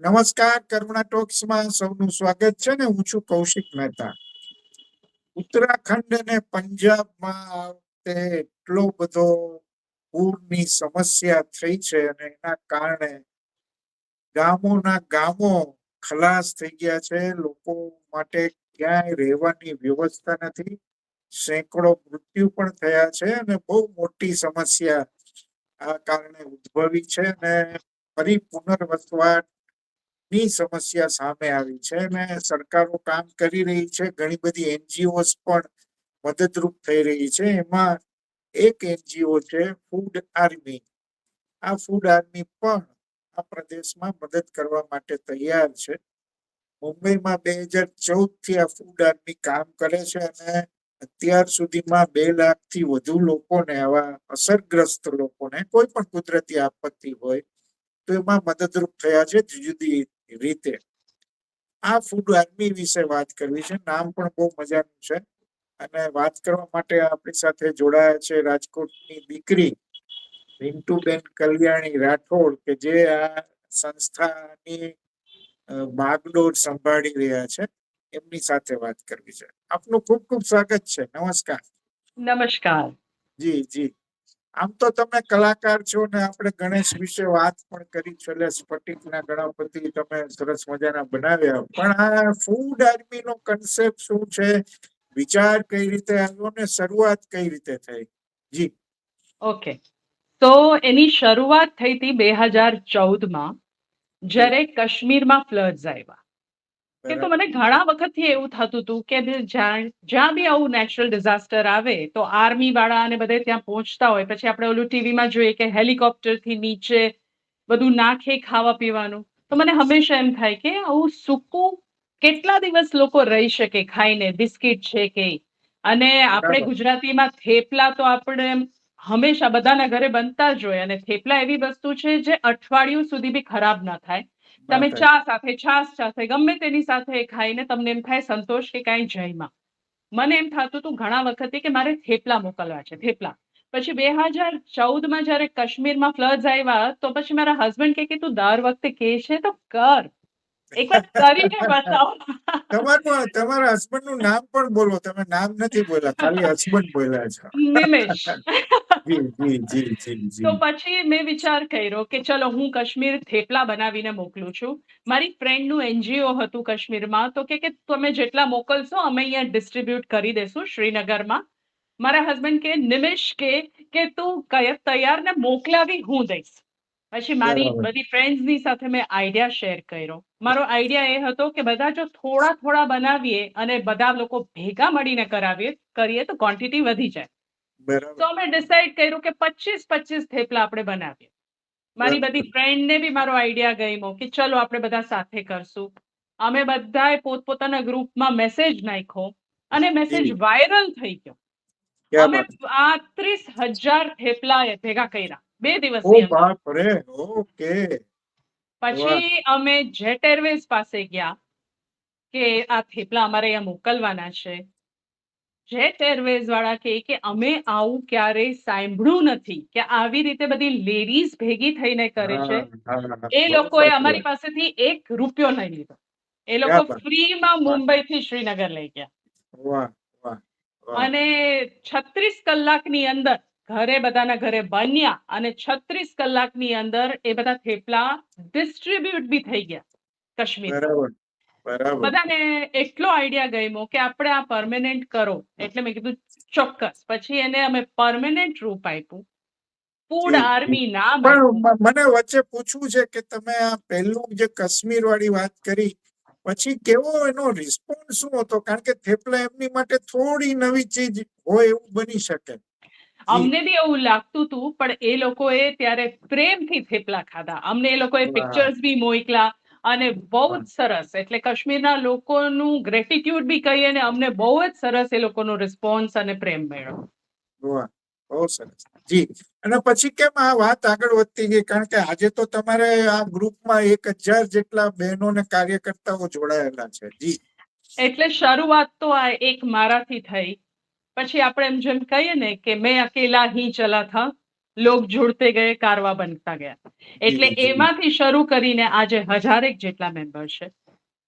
નમસ્કાર, કરુણા ટોક્સમાં સૌનું સ્વાગત છે ને હું છું કૌશિક મહેતા. ઉત્તરાખંડ અને પંજાબમાં આ એટલો બધો પૂરની સમસ્યા થઈ છે અને એના કારણે ગામોના ગામો ખલાસ થઈ ગયા છે. લોકો માટે ક્યાંય રહેવાની વ્યવસ્થા નથી. સેંકડો મૃત્યુ પણ થયા છે અને બહુ મોટી સમસ્યા આ કારણે ઉદ્ભવી છે અને ફરી પુનર્વસવાટ ની સમસ્યા સામે આવી છે અને સરકારો કામ કરી રહી છે. ઘણી બધી એનજીઓસ પણ મદદરૂપ થઈ રહી છે. એમાં એક એનજીઓ છે ફૂડ આર્મી. આ ફૂડ આર્મી પણ આ પ્રદેશમાં મદદ કરવા માટે તૈયાર છે. મુંબઈમાં બે હજાર ચૌદથી આ ફૂડ આર્મી કામ કરે છે અને અત્યાર સુધીમાં બે લાખથી વધુ લોકોને આવા અસરગ્રસ્ત લોકોને કોઈ પણ કુદરતી આપત્તિ હોય તો એમાં મદદરૂપ થયા છે. જુદી રીતે આ ફૂડ આર્મી વિશે વાત કરવી છે. નામ પણ બહુ મજાનું છે. અને વાત કરવા માટે આપણી સાથે જોડાયા છે રાજકોટની દીકરી રિન્ટુબેન કલ્યાણી રાઠોડ કે જે આ સંસ્થાની બાગડોર સંભાળી રહ્યા છે. એમની સાથે વાત કરવી છે. આપનું ખૂબ ખૂબ સ્વાગત છે. નમસ્કાર. નમસ્કાર. જી જી. આમ તો તમે કલાકાર છો ને આપણે ગણેશ વિશે વાત પણ કરી છે, એટલે સ્ફટિકના ગણપતિ તમે સરસ મજાના બનાવ્યા. પણ આ ફૂડ આર્મી નો કન્સેપ્ટ શું છે? વિચાર કઈ રીતે આવ્યો ને શરૂઆત કઈ રીતે થઈ? જી. ઓકે તો એની શરૂઆત થઈ હતી બે હજાર ચૌદમાં, જ્યારે કાશ્મીરમાં ફ્લડ્સ આવ્યા. કે તો મને ઘણા વખતથી એવું થતું હતું કે જ્યાં બી આવું નેચરલ ડિઝાસ્ટર આવે તો આર્મી વાળા અને બધે ત્યાં પહોંચતા હોય. પછી આપણે ઓલું ટીવીમાં જોઈએ કે હેલિકોપ્ટરથી નીચે બધું નાખે ખાવા પીવાનું. તો મને હંમેશા એમ થાય કે આવું સૂકું કેટલા દિવસ લોકો રહી શકે ખાઈને બિસ્કિટ છે કે અને આપણે ગુજરાતીમાં થેપલા તો આપણે હંમેશા બધાના ઘરે બનતા જ હોય. અને થેપલા એવી વસ્તુ છે જે અઠવાડિયું સુધી બી ખરાબ ના થાય. તમે ચા સાથે છાશ સાથે ગમે તેની સાથે ખાઈને તમને એમ થાય સંતોષ કે કાંઈ જયમાં. મને એમ થતું હતું ઘણા વખતે કે મારે થેપલા મોકલવા છે થેપલા. પછી બે હજાર ચૌદમાં જ્યારે કાશ્મીરમાં ફ્લડ આવ્યા તો પછી મારા હસબન્ડ કે કે તું દર વખતે કે છે તો કર. એક વાર કરીને બતાવો તમારું તમારા હસબન્ડનું નામ પણ બોલો તમે નામ નથી બોલ્યા ખાલી હસબન્ડ બોલ્યા છે. નિમેશ. જી જી જી જી તો પછી મેં વિચાર કર્યો કે ચલો હું કાશ્મીર થેપલા બનાવીને મોકલું છું. મારી ફ્રેન્ડનું એનજીઓ હતું કાશ્મીરમાં તો કે કે તમે જેટલા મોકલશો અમે અહીંયા ડિસ્ટ્રીબ્યુટ કરી દેશું શ્રીનગરમાં. મારા હસબન્ડ કે નિમેશ કે કે તું કય- તૈયાર ને મોકલાવી હું દઈશ. પછી મારી. બધી ફ્રેન્ડ્સની સાથે મેં આઈડિયા શેર કર્યો. મારો આઈડિયા એ હતો કે બધા જો થોડા થોડા બનાવીએ અને બધા લોકો ભેગા મળીને કરાવીએ કરીએ તો ક્વોન્ટિટી વધી જાય. તો અમે ડિસાઈડ કર્યું કે પચીસ પચીસ થેપલા આપણે બનાવીએ. મારી બધી ફ્રેન્ડ ને બી મારો આઈડિયા ગયો કે ચલો આપણે બધા સાથે કરશું. અમે બધાએ પોતપોતાના ગ્રુપમાં મેસેજ નાખ્યો અને મેસેજ વાયરલ થઈ ગયો. અમે આત્રીસ પાંત્રીસ હજાર થેપલા ભેગા કર્યા. બે ઓકે. પછી અમે જેટ એરવેઝ પાસે ગયા કે આ થેપલા અમારે અહીંયા મોકલવાના છે. જેટ એરવેઝ વાળા કહે કે અમે આવું ક્યારેય સાંભળ્યું નથી કે આવી રીતે બધી લેડીઝ ભેગી થઈને કરે છે. એ લોકોએ અમારી પાસેથી એક રૂપિયો નહીં લીધો. એ લોકો ફ્રીમાં મુંબઈ થી શ્રીનગર લઈ ગયા. અને છત્રીસ કલાકની અંદર ઘરે બધાના ઘરે બન્યા અને છત્રીસ કલાકની અંદર એ બધા થેપલા ડિસ્ટ્રીબ્યુટ બી થઈ ગયા કાશ્મીર બધાને એટલો આઈડિયા ગમ્યો કે આપણે આ પરમેનન્ટ કરો. એટલે મેં કીધું ચોક્કસ. પછી એને અમે પરમેનન્ટ રૂપ આપ્યું. ફૂડ. આર્મી નામ પણ મને વચ્ચે પૂછવું છે કે તમે આ પહેલું જે કાશ્મીર વાળી વાત કરી પછી કેવો એનો રિસ્પોન્સ શું હતો? કારણ કે થેપલા એમની માટે થોડી નવી ચીજ હોય એવું બની શકે. અમને બી એવું લાગતું હતું પણ એ લોકોએ ત્યારે પ્રેમથી થેપલા ખાધા. અમને એ લોકોએ. પિક્ચર્સ બી મોકલા. અને બહુ જ સરસ. એટલે કાશ્મીરના લોકોનું ગ્રેટિટ્યુડ બી કહીએ ને અમને બહુ જ સરસ એ લોકોનો રિસ્પોન્સ અને પ્રેમ મળ્યો. બહુ સરસ. જી. અને પછી કેમ આ વાત આગળ વધતી ગઈ? કારણ કે આજે તો તમારે આ ગ્રુપમાં એક હજાર જેટલા બહેનો ને કાર્યકર્તાઓ જોડાયેલા છે. જી. એટલે શરૂઆત તો આ એક મારાથી થઈ. પછી આપણે એમ જેમ કહીએ ને કે મેં અકેલા હી ચલા થા. લોક જોડતે ગયે કારવા બનતા ગયા. એટલે એમાંથી શરૂ કરીને આજે હજારેક જેટલા મેમ્બર છે.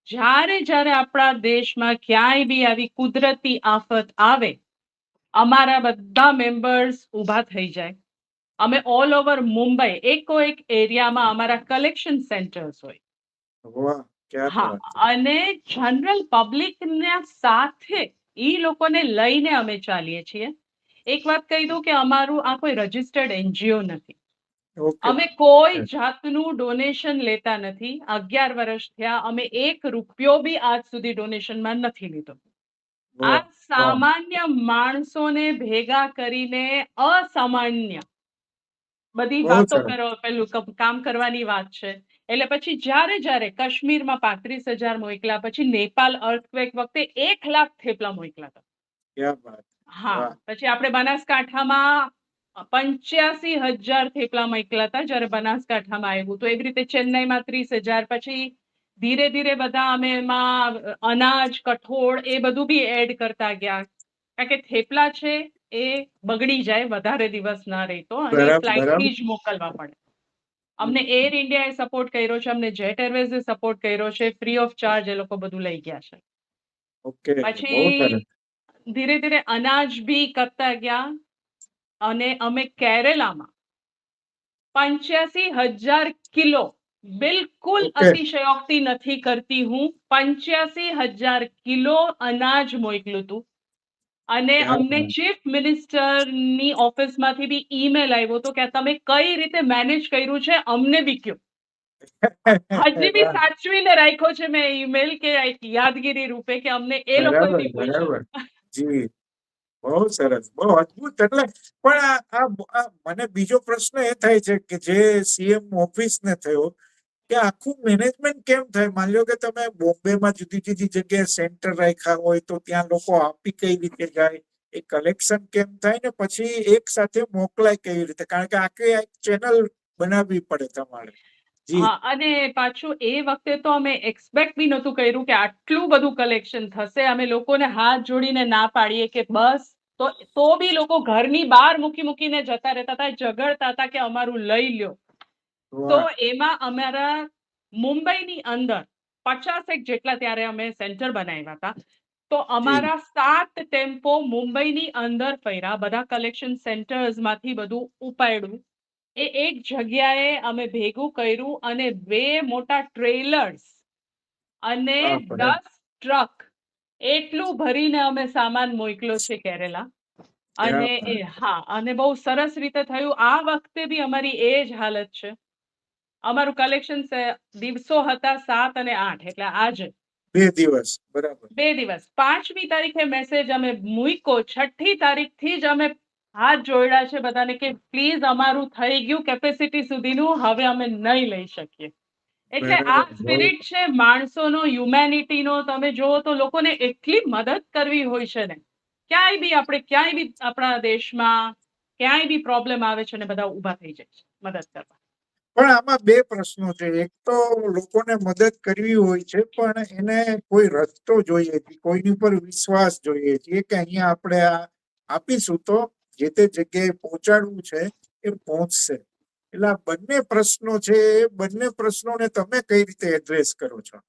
જ્યારે જ્યારે આપણા દેશમાં ક્યાંય બી આવી કુદરતી આફત આવે અમારા બધા મેમ્બર્સ ઊભા થઈ જાય. અમે ઓલ ઓવર મુંબઈ એકો એક એરિયામાં અમારા કલેક્શન સેન્ટર્સ હોય. હા અને જનરલ પબ્લિકના સાથે એ લોકોને લઈને અમે ચાલીએ છીએ. એક વાત કહી દઉં કે અમારું આ કોઈ રજિસ્ટર્ડ એનજીઓ નથી. અમે કોઈ જાતનું ડોનેશન લેતા નથી. અગિયાર વર્ષ થયા અમે એક રૂપિયો બી આજ સુધી ડોનેશનમાં નથી લીધો. આ સામાન્ય માણસોને ભેગા કરીને અસામાન્ય બધી વાતો કરો પેલું કામ કરવાની વાત છે. એટલે પછી જ્યારે જ્યારે કાશ્મીરમાં પાંત્રીસ હજાર મોકલા પછી નેપાલ અર્થક્વેક વખતે એક લાખ થેપલા મોકલા હતા. હા પછી આપણે બનાસકાંઠામાં પંચ્યાસી હજાર થેપલા મોકલ્યા હતા જ્યારે બનાસકાંઠામાં આવ્યું તો એવી રીતે ચેન્નઈમાં ત્રીસ હજાર પછી ધીરે ધીરે બધા અમે એમાં અનાજ કઠોળ એ બધું બી એડ કરતા ગયા. કારણ કે થેપલા છે એ બગડી જાય વધારે દિવસ ના રહેતો અને ફ્લાઇટથી જ મોકલવા પડે. અમને એર ઇન્ડિયાએ સપોર્ટ કર્યો છે અમને જેટ એરવેઝે સપોર્ટ કર્યો છે ફ્રી ઓફ ચાર્જ એ લોકો બધું લઈ ગયા છે. પછી ધીરે ધીરે અનાજ બી કરતા ગયા અને અમે કેરેલામાં પંચ્યાસી હજાર કિલો બિલકુલ અતિશયોક્તિ નથી કરતી હું. પંચ્યાસી હજાર કિલો અનાજ મોકલ્યું હતું અને અમને. ચીફ મિનિસ્ટરની ઓફિસમાંથી બી ઈમેલ આવ્યો હતો કે તમે કઈ રીતે મેનેજ કર્યું છે અમને બી કયો. હજી બી સાચવીને રાખ્યો છે મેં ઈમેલ કે યાદગીરી રૂપે કે અમને એ લોકો બહુ સરસ, બહુ અદ્ભુત. એટલે પણ આ મને બીજો પ્રશ્ન એ થાય છે કે જે સીએમ ઓફિસ ને થયો, કે આખું મેનેજમેન્ટ કેમ થાય? માની લો કે તમે બોમ્બેમાં જુદી જુદી જગ્યાએ સેન્ટર રાખ્યા હોય તો ત્યાં લોકો આપી કઈ રીતે જાય? એ કલેક્શન કેમ થાય? ને પછી એક સાથે મોકલાય કેવી રીતે? કારણ કે આખી એક ચેનલ બનાવવી પડે તમારે. હા અને પાછું એ વખતે તો અમે એક્સપેક્ટ બી નહોતું કર્યું કે આટલું બધું કલેક્શન થશે. અમે લોકોને હાથ જોડીને ના પાડીએ કે બસ. તો તો બી લોકો ઘરની બહાર મૂકી મૂકીને જતા રહેતા હતા ઝઘડતા હતા કે અમારું લઈ લ્યો. તો એમાં અમારા મુંબઈની અંદર પચાસેક જેટલા ત્યારે અમે સેન્ટર બનાવ્યા હતા. તો અમારા સાત ટેમ્પો મુંબઈની અંદર ફર્યા. બધા કલેક્શન સેન્ટર્સમાંથી બધું ઉપાડ્યું. એ એક જગ્યાએ અમે ભેગું કર્યું અને બે મોટા ટ્રેલર્સ અને દસ ટ્રક એટલું ભરીને અમે સામાન મોકલ્યો છે કેરેલા. અને એ હા અને બહુ સરસ રીતે થયું. આ વખતે બી અમારી એ જ હાલત છે. અમારું કલેક્શન દિવસો હતા સાત અને આઠ એટલે આજે બે દિવસ બરાબર. બે દિવસ. પાંચમી તારીખે મેસેજ અમે મૂક્યો. છઠ્ઠી તારીખથી જ અમે હાથ જોડ્યા છે બધાને કે પ્લીઝ અમારું થઈ ગયું કેપેસિટી સુધીનું હવે અમે નહીં લઈ શકીએ. એટલે આ સ્પિરિટ છે માણસોનો હ્યુમેનિટીનો તમે જુઓ તો લોકોને એટલી મદદ કરવી હોય છે ને. ક્યાંય બી આપણે ક્યાંય બી આપણા દેશમાં ક્યાંય બી પ્રોબ્લેમ આવે છે ને બધા ઊભા થઈ જાય છે મદદ કરવા. પણ આમાં બે પ્રશ્નો છે. એક તો લોકોને મદદ કરવી હોય છે પણ એને કોઈ રસ્તો જોઈએ છે કોઈની ઉપર વિશ્વાસ જોઈએ છે કે અહીંયા આપણે આ આપીશું તો જે તે જગ્યાએ પહોંચાડવું છે એ પહોંચશે. એટલે આ બંને પ્રશ્નો છે એ બંને પ્રશ્નોને તમે કઈ રીતે એડ્રેસ કરો છો?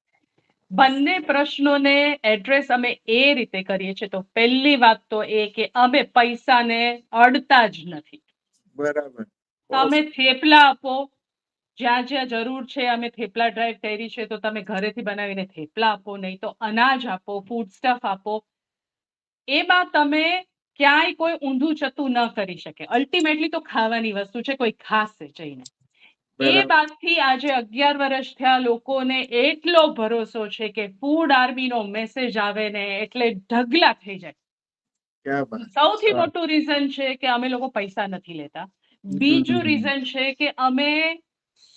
બંને પ્રશ્નોને એડ્રેસ અમે એ રીતે કરીએ છીએ. તો પહેલી વાત તો એ કે અમે પૈસાને અડતા જ નથી. બરાબર. તમે થેપલા આપો. જ્યાં જ્યાં જરૂર છે અમે થેપલા ડ્રાઈવ કરી છે તો તમે ઘરેથી બનાવીને થેપલા આપો. નહીં તો અનાજ આપો ફૂડ સ્ટફ આપો એમાં તમે ક્યાંય કોઈ ઊંધું ચતું ન કરી શકે. અલ્ટિમેટલી તો ખાવાની વસ્તુ છે કોઈ ખાસે જઈને એ બાદથી આજે અગિયાર વર્ષ થયા લોકોને એટલો ભરોસો છે કે ફૂડ આર્મીનો મેસેજ આવે ને એટલે ઢગલા થઈ જાય. સૌથી મોટું રીઝન છે કે અમે લોકો પૈસા નથી લેતા. બીજું. રીઝન છે કે અમે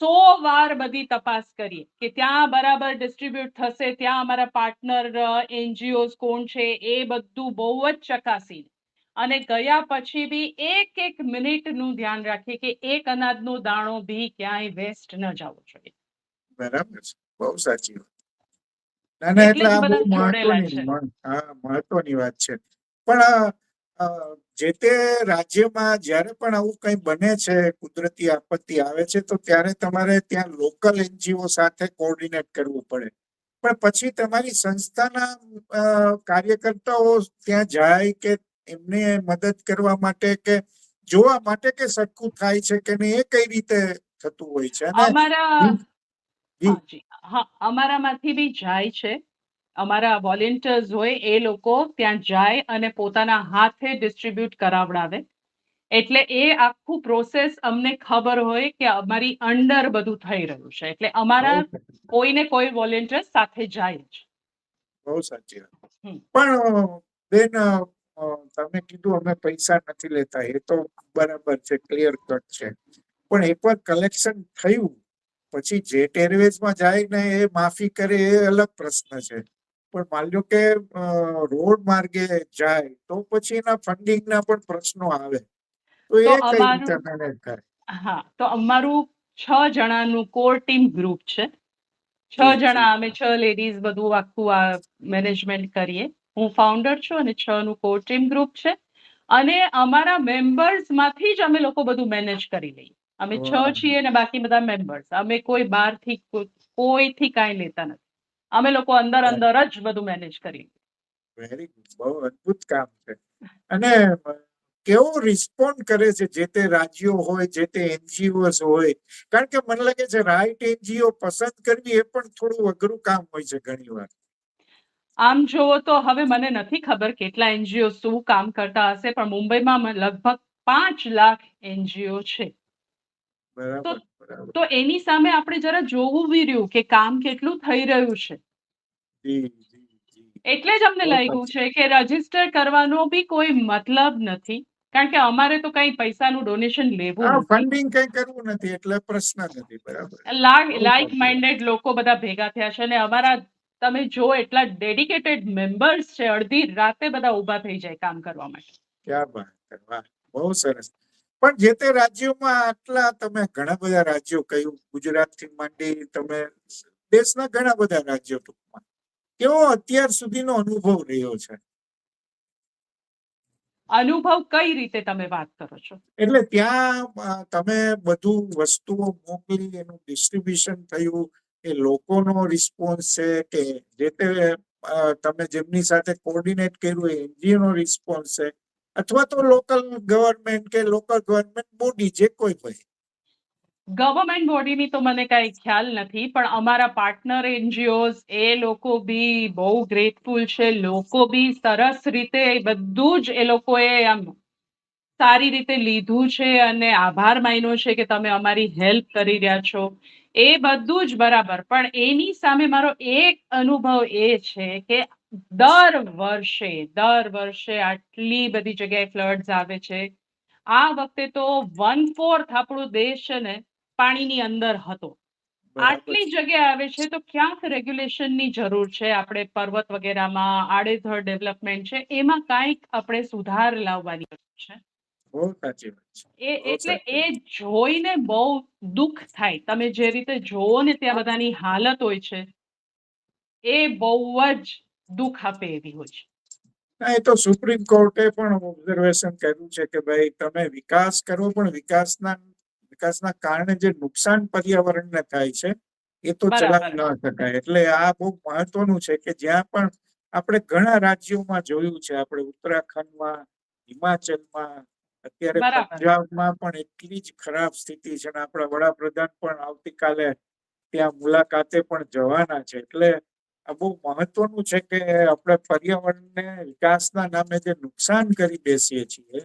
સો વાર બધી તપાસ કરીએ કે ત્યાં બરાબર ડિસ્ટ્રીબ્યુટ થશે ત્યાં અમારા પાર્ટનર એનજીઓ કોણ છે એ બધું બહુ જ ચકાસી અને ગયા પછી બી એક એક મિનિટનું ધ્યાન રાખીએ કે એક અનાજનો દાણો બી ક્યાંય વેસ્ટ ન જવો જોઈએ. બરાબર બહુ સાચી ના ના એટલે એટલે આ બહુ મહત્વની હા મહત્વની વાત છે. પણ જે તે રાજ્યમાં જ્યારે પણ આવું કંઈ બને છે કુદરતી આપત્તિ આવે છે તો ત્યારે તમારે ત્યાં લોકલ એનજીઓ સાથે કોઓર્ડિનેટ કરવું પડે. પણ પછી તમારી સંસ્થાના કાર્યકર્તાઓ ત્યાં જાય કે એમને મદદ કરવા માટે કે જોવા માટે કે સરખું થાય છે કે નહીં એ કઈ રીતે થતું હોય છે? અમારા અમારામાંથી બી જાય છે. અમારા વોલેન્ટિયર્સ હોય એ લોકો ત્યાં જાય અને પોતાના હાથે ડિસ્ટ્રીબ્યુટ કરાવડાવે. એટલે એ આખું પ્રોસેસ અમને ખબર હોય કે અમારી અંડર બધું થઈ રહ્યું છે. એટલે અમારા કોઈને કોઈ વોલેન્ટિયર સાથે જાય જ. બહુ સાચી વાત. પણ બેન તમે કીધું અમે પૈસા નથી લેતા એ તો બરાબર છે ક્લિયર કટ છે. પણ એકવાર કલેક્શન થયું પછી જેટ એરવેઝમાં જાય ને એ માફી કરે એ અલગ પ્રશ્ન છે. પણ માન્યો કે રોડ માર્ગે જાય તો પછી એના ફંડિંગના પણ પ્રશ્નો આવે. તો એ કઈ રીતે મેનેજ કરે હા તો અમારું છ જણાનું કોર ટીમ ગ્રુપ છે. છ જી, જી. જણા અમે છ લેડીઝ બધું આખું આ મેનેજમેન્ટ કરીએ. હું ફાઉન્ડર છું અને છ નું કોર ટીમ ગ્રુપ છે. અને અમારા મેમ્બર્સમાંથી જ અમે લોકો બધું મેનેજ કરી લઈએ. અમે છ છીએ અને બાકી બધા મેમ્બર્સ અમે કોઈ બહારથી કોઈ- થી કાંઈ લેતા નથી. અમે લોકો અંદર અંદર જ બધું મેનેજ કરી વેરી બહુ અદ્ભુત કામ છે. અને કેવો રિસ્પોન્ડ કરે છે જે તે રાજ્યો હોય જે તે એનજીઓસ હોય? કારણ કે મને લાગે છે રાઈટ એનજીઓ પસંદ કરવી એ પણ થોડું અઘરું કામ હોય છે ઘણી વાર. આમ જોવો તો હવે મને નથી ખબર કેટલા એનજીઓ શું કામ કરતા હશે પણ મુંબઈમાં લગભગ પાંચ લાખ એનજીઓ છે. તો એની સામે આપણે જરા જોવું બી રહ્યું કે કામ કેટલું થઈ રહ્યું છે. એટલે જ અમને લાગ્યું છે કે રજિસ્ટર કરવાનો બી કોઈ મતલબ નથી કારણ કે અમારે તો કઈ પૈસાનું ડોનેશન લેવું ફંડિંગ કઈ કરવું નથી એટલે પ્રશ્ન નથી બરાબર. લાઈક. માઇન્ડેડ લોકો બધા ભેગા થયા છે અને અમારા તમે જો એટલા ડેડિકેટેડ મેમ્બર્સ છે અડધી રાતે બધા ઊભા થઈ જાય કામ કરવા માટે. ક્યાં વાત વાહ બહુ સરસ. પણ જે તે રાજ્યોમાં આટલા તમે ઘણા બધા રાજ્યો કહ્યું ગુજરાતથી માંડી તમે દેશના ઘણા બધા રાજ્યો ટૂંકમાં કેવો અત્યાર સુધીનો અનુભવ રહ્યો છે? અનુભવ કઈ રીતે તમે વાત કરો છો? એટલે ત્યાં તમે બધું વસ્તુઓ મોકલી એનું ડિસ્ટ્રીબ્યુશન થયું એ લોકોનો રિસ્પોન્સ છે કે જે તે તમે જેમની સાથે કોર્ડિનેટ કર્યું એ એનજીઓ નો રિસ્પોન્સ છે અથવા તો લોકલ ગવર્મેન્ટ કે લોકલ ગવર્મેન્ટ બોડી જે કોઈ હોય. ગવર્મેન્ટ બોડીની તો મને કાંઈ ખ્યાલ નથી, પણ અમારા પાર્ટનર એનજીઓઝ એ લોકો બી બહુ ગ્રેટફુલ છે, લોકો બી સરસ રીતે બધું જ એ લોકોએ આમ સારી રીતે લીધું છે અને આભાર માન્યો છે કે તમે અમારી હેલ્પ કરી રહ્યા છો. એ બધું જ બરાબર. પણ એની સામે મારો એક અનુભવ એ છે કે દર વર્ષે દર વર્ષે આટલી બધી જગ્યાએ ફ્લડ્સ આવે છે. આ વખતે તો વન ફોર્થ આપણો દેશ છે ને પાણીની અંદર હતો. આટલી જગ્યા આવે છે તો ક્યાંક રેગ્યુલેશનની જરૂર છે? આપણે પર્વત વગેરેમાં આડેધડ ડેવલપમેન્ટ છે? એમાં કાંઈક આપણે સુધાર લાવવાની જરૂર છે? બહુ સાચી વાત છે. એ એટલે એ જોઈને બહુ દુઃખ થાય. તમે જે રીતે જોવો ને ત્યાં બધાની હાલત હોય છે એ બહુ જ દુઃખ આપે એવી હોય છે. ના, એ તો સુપ્રીમ કોર્ટે પણ ઓબ્ઝર્વેશન કર્યું છે કે ભાઈ તમે વિકાસ કરો પણ વિકાસના વિકાસના કારણે જે નુકસાન પર્યાવરણને થાય છે એ તો ચલાવી ન શકાય. એટલે આ બહુ મહત્વનું છે કે જ્યાં પણ આપણે ઘણા રાજ્યોમાં જોયું છે આપણે ઉત્તરાખંડમાં હિમાચલમાં અત્યારે. પંજાબમાં પણ એટલી જ ખરાબ સ્થિતિ છે અને આપણા વડાપ્રધાન પણ આવતીકાલે ત્યાં મુલાકાતે પણ જવાના છે. એટલે આ બહુ મહત્વનું છે કે આપણે પર્યાવરણને વિકાસના નામે જે નુકસાન કરી બેસીએ છીએ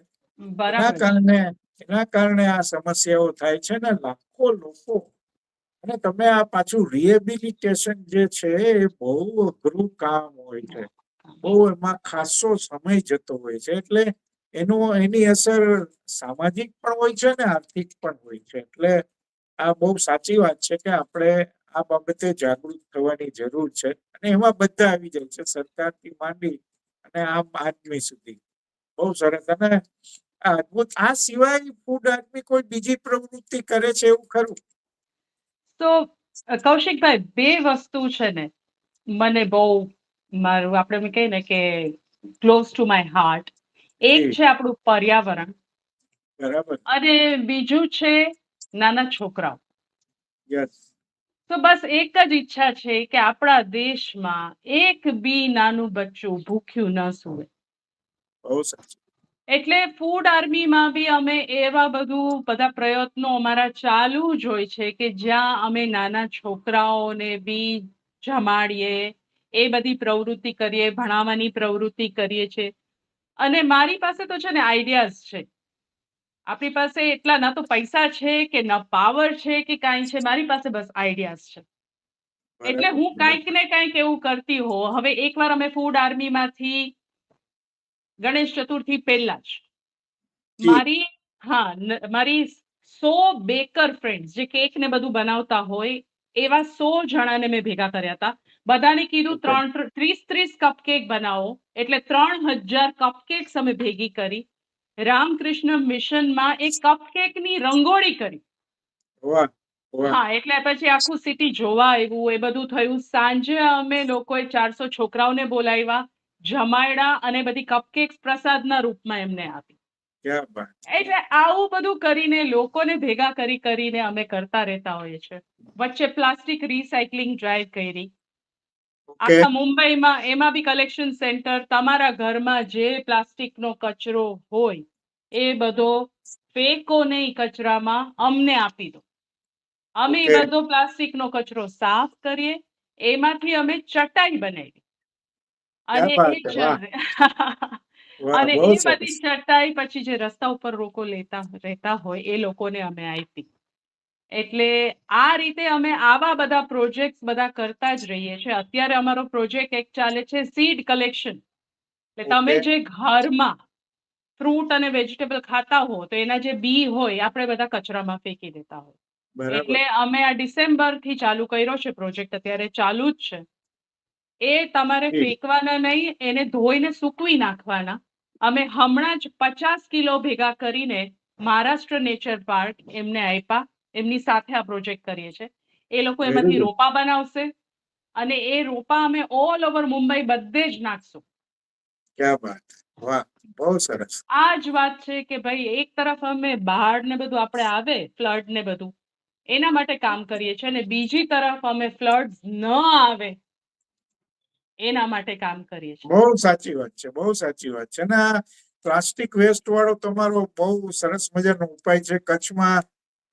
એના કારણે એના કારણે આ સમસ્યાઓ થાય છે ને લાખો લોકો. અને તમે આ પાછું રિહેબિલિટેશન જે છે એ બહુ અઘરું કામ હોય છે. બહુ એમાં ખાસો સમય જતો હોય છે. એટલે એનું એની અસર સામાજિક પણ હોય છે ને આર્થિક પણ હોય છે. એટલે આ બહુ સાચી વાત છે કે આપણે આ બાબતે જાગૃત થવાની જરૂર છે અને એમાં બધા આવી જાય છે, સરકારથી માંડી અને આમ આદમી સુધી. બહુ સરસ. અને અદભુત, આ સિવાય ફૂડ આર્મી કોઈ બીજી પ્રવૃત્તિ કરે છે એવું ખરું? તો, કૌશિકભાઈ, બે વસ્તુ છે ને, મને બહુ મારું, આપણે કહીએ ને કે ક્લોઝ ટુ માય હાર્ટ એક છે આપણું પર્યાવરણ. બરાબર. અને બીજું છે નાના છોકરાઓ. યસ. તો બસ એક જ ઈચ્છા છે કે આપણા દેશમાં એક બી નાનું બચ્ચું ભૂખ્યું ન સુવે. એટલે ફૂડ આર્મીમાં બી અમે એવા બધું બધા પ્રયત્નો અમારા ચાલુ જ હોય છે કે જ્યાં અમે નાના છોકરાઓને બી જમાડીએ એ બધી પ્રવૃત્તિ કરીએ ભણાવવાની પ્રવૃત્તિ કરીએ છીએ. અને મારી પાસે તો છે ને આઈડિયાઝ છે. આપણી પાસે એટલા ના તો પૈસા છે કે ના પાવર છે કે કાંઈ છે મારી પાસે બસ આઈડિયાઝ છે. એટલે હું કાંઈક ને કાંઈક એવું કરતી હો હવે એકવાર અમે ફૂડ આર્મીમાંથી ગણેશ ચતુર્થી પહેલા જ મારી હા મારી સો બેકર ફ્રેન્ડ્સ જે કેક ને બધું બનાવતા હોય એવા સો જણાને મેં ભેગા કર્યા હતા. બધાને કીધું ત્રણ ત્રીસ ત્રીસ કપકેક બનાવો. એટલે ત્રણ હજાર કપકેક્સ અમે ભેગી કરી. રામકૃષ્ણ મિશનમાં એક કપકેકની રંગોળી કરી. હા એટલે પછી આખું સિટી જોવા આવ્યું. એ બધું થયું. સાંજે અમે લોકોએ ચારસો છોકરાઓને બોલાવ્યા. જમાયડા અને બધી કપકેક્સ પ્રસાદના રૂપમાં એમને આપી. એટલે આવું બધું કરીને લોકોને ભેગા કરી કરીને અમે કરતા રહેતા હોઈએ છીએ. વચ્ચે પ્લાસ્ટિક રિસાયકલિંગ ડ્રાઈવ કરી. આખા મુંબઈમાં એમાં બી કલેક્શન સેન્ટર તમારા ઘરમાં જે પ્લાસ્ટિકનો કચરો હોય એ બધો ફેંકો નહીં કચરામાં અમને આપી દો. અમે એ. બધો પ્લાસ્ટિકનો કચરો સાફ કરીએ એમાંથી અમે ચટાઈ બનાવી અને અને એ બધી ચટાઈ પછી જે રસ્તા ઉપર લોકો લેતા રહેતા હોય એ લોકોને અમે આપી. એટલે આ રીતે અમે આવા બધા પ્રોજેક્ટ બધા કરતા જ રહીએ છીએ. અત્યારે અમારો પ્રોજેક્ટ એક ચાલે છે સીડ કલેક્શન એટલે તમે જે ઘરમાં ફ્રૂટ અને વેજીટેબલ ખાતા હો તો એના જે બી હોય આપણે બધા કચરામાં ફેંકી દેતા હોય. એટલે અમે આ ડિસેમ્બરથી ચાલુ કર્યો છે પ્રોજેક્ટ અત્યારે ચાલુ જ છે. એ તમારે ફેંકવાના નહીં એને ધોઈને સૂકવી નાખવાના. અમે હમણાં જ પચાસ કિલો ભેગા કરીને મહારાષ્ટ્ર નેચર પાર્ક એમને આપ્યા એમની સાથે આ પ્રોજેક્ટ કરીએ છીએ એ લોકો એમાંથી રોપા બનાવશે અને એ રોપા અમે ઓલ ઓવર મુંબઈ બધે જ નાખશું. ક્યાં બાત. વાહ બહુ સરસ. આ જ વાત છે કે ભાઈ એક તરફ અમે બહાર ને બધું આપણે આવે ફ્લડ ને બધું એના માટે કામ કરીએ છીએ અને બીજી તરફ અમે ફ્લડ ન આવે. એના માટે કામ કરીએ છીએ. બહુ સાચી વાત છે, બહુ સાચી વાત છે. અને પ્લાસ્ટિક વેસ્ટ વાળો તમારો બહુ સરસ મજાનો ઉપાય છે. કચ્છમાં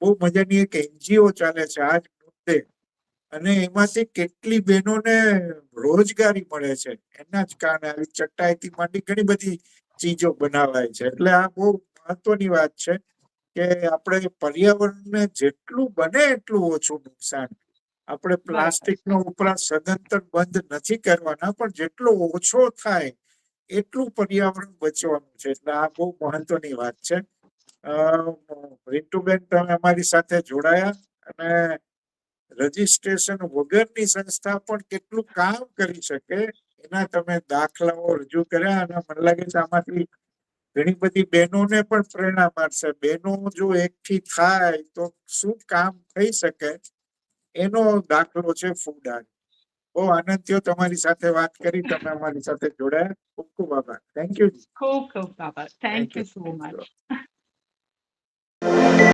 બહુ મજાની એક એનજીઓ ચાલે છે આજ મુદ્દે. અને એમાંથી કેટલી બહેનોને રોજગારી મળે છે. એના જ કારણે આવી ચટાઈથી માંડી ઘણી બધી ચીજો બનાવાય છે. એટલે આ બહુ મહત્વની વાત છે કે આપણે પર્યાવરણને જેટલું બને એટલું ઓછું નુકસાન આપણે પ્લાસ્ટિકનો વપરાશ સદંતર બંધ નથી કરવાના પણ જેટલો ઓછો થાય એટલું પર્યાવરણ બચવાનું છે. એટલે આ બહુ મહત્વની વાત છે. રિન્ટુબેન તમે અમારી સાથે જોડાયા અને રજીસ્ટ્રેશન વગરની સંસ્થા પણ કેટલું કામ કરી શકે એના તમે દાખલાઓ રજૂ કર્યા અને મને લાગે છે આમાંથી ઘણી બધી બહેનોને પણ પ્રેરણા મળશે. બહેનો જો એકઠી થાય તો શું કામ થઈ શકે? એનો દાખલો છે ફૂડ આર્ટ બહુ આનંદ થયો તમારી સાથે વાત કરી તમે અમારી સાથે જોડાયા. ખૂબ ખૂબ આભાર. થેન્ક યુ ખૂબ ખૂબ આભાર. Thank you so much